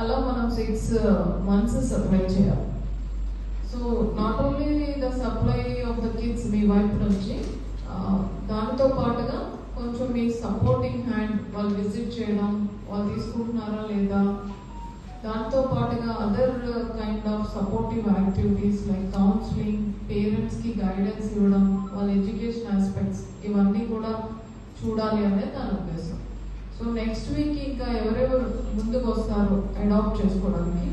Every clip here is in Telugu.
అలా మనం సిక్స్ మంత్స్ సప్లై చేయాలి. So not only the supply of the kids మీ వైపు నుంచి దాంతో దానితో పాటుగా కొంచెం మీ సపోర్టింగ్ హ్యాండ్ వాళ్ళు విజిట్ చేయడం వాళ్ళు తీసుకుంటున్నారా లేదా? దాంతో పాటుగా other kind of supportive activities like counselling పేరెంట్స్కి గైడెన్స్ ఇవ్వడం వాళ్ళ ఎడ్యుకేషన్ ఆస్పెక్ట్స్ ఇవన్నీ కూడా చూడాలి అనేది దాని ఉద్దేశం. సో నెక్స్ట్ వీక్ ఇంకా ఎవరెవరు ముందుకు వస్తారో అడాప్ట్ చేసుకోవడానికి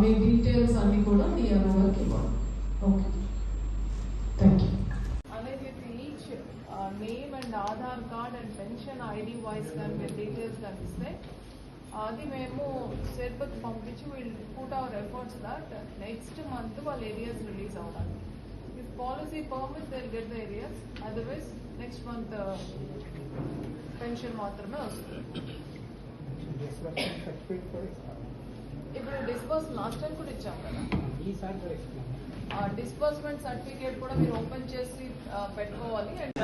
మీ డీటెయిల్స్ అన్ని కూడా మీ గారికి ఇవ్వాలి. ఓకే థ్యాంక్ యూ అనేది each name and Aadhaar card and pension ID wise కానీ మీరు డీటెయిల్స్ కనిపిస్తే అది మేము సెర్బక్ పంపించి వీళ్ళు put our efforts that next month వాళ్ళ ఏరియాస్ రిలీజ్ అవ్వాలి. If policy permits they get the areas otherwise next month pension మాత్రమే వస్తుంది. ఇప్పుడు డిస్బర్స్ లాస్ట్ టైం కూడా ఇచ్చాం కదా? ఆ డిస్బర్స్మెంట్ సర్టిఫికేట్ కూడా మీరు ఓపెన్ చేసి పెట్టుకోవాలి. అండ్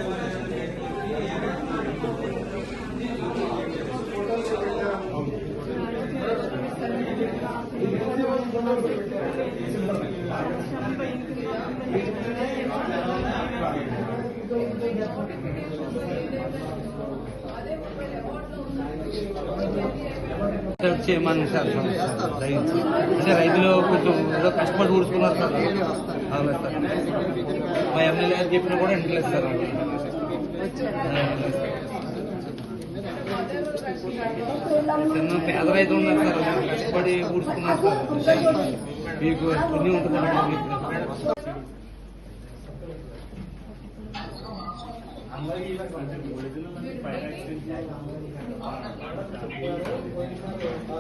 అదే మొబైల్ అకౌంట్లో సార్ చేయమని సార్ రైతు అంటే రైతులు కొంచెం ఏదో కష్టపడి ఊడుచుకున్నారు సార్. అవునా సార్? మా ఎమ్మెల్యే గారు చెప్పినా కూడా ఇంట్రెస్ట్ సార్ చిన్న పేద రైతు ఉన్నారు సార్. కష్టపడి ఊడుచుకున్నారు సార్. మీకు పుణ్యం ఉంటుంది అందరికీ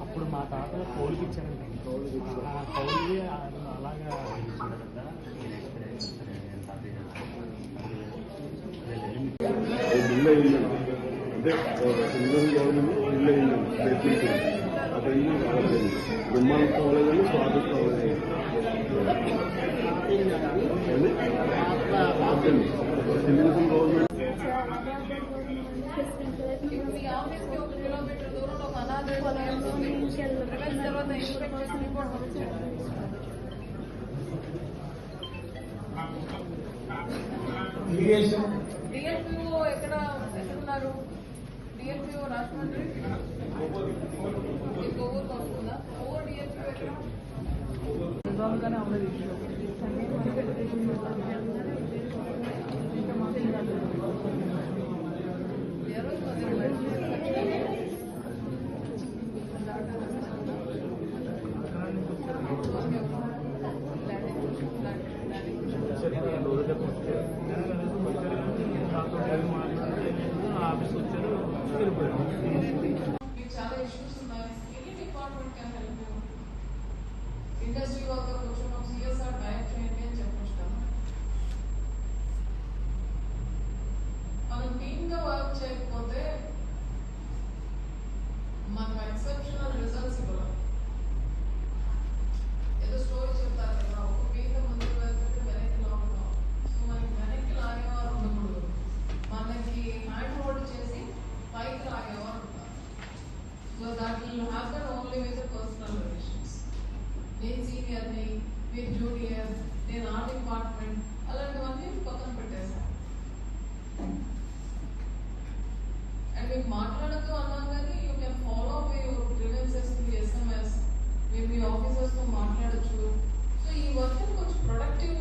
అప్పుడు మా తాత కౌలుకి ఇచ్చారండి ఆ కౌలుకి అలాగా బిల్ అయిందండి అంటే సింగల్ గవర్నమెంట్ బిల్ అయిందండి ప్రయత్నించింది ఆ పెన్షన్ స్వాగతం తెలుగుదేశం గవర్నమెంట్ ఇప్పుడు మీ ఆఫీస్కి ఒక కిలోమీటర్ దూరంలో ఒక అనాథాలయం ఉంది. రివెన్స్ తర్వాత ఇన్స్పెక్షన్ రిపోర్ట్ వచ్చింది. డిఎల్పిఓ ఎక్కడ ఎక్కడున్నారు డిఎల్పిఓ రాజమండ్రి వస్తుందా ఓ డిఎల్పిఓ ఎక్కడ cérebro. అని మీరు జూనియర్ నేను ఆర్ట్ డిపార్ట్మెంట్ అలాంటివన్నీ పక్కన పెట్టేశాను. అండ్ మీకు మాట్లాడుతూ అన్నాం కానీ you can follow up your grievances me SMS మీరు మీ ఆఫీసర్స్తో మాట్లాడచ్చు. సో ఈ వర్క్ కొంచెం ప్రొడక్టివ్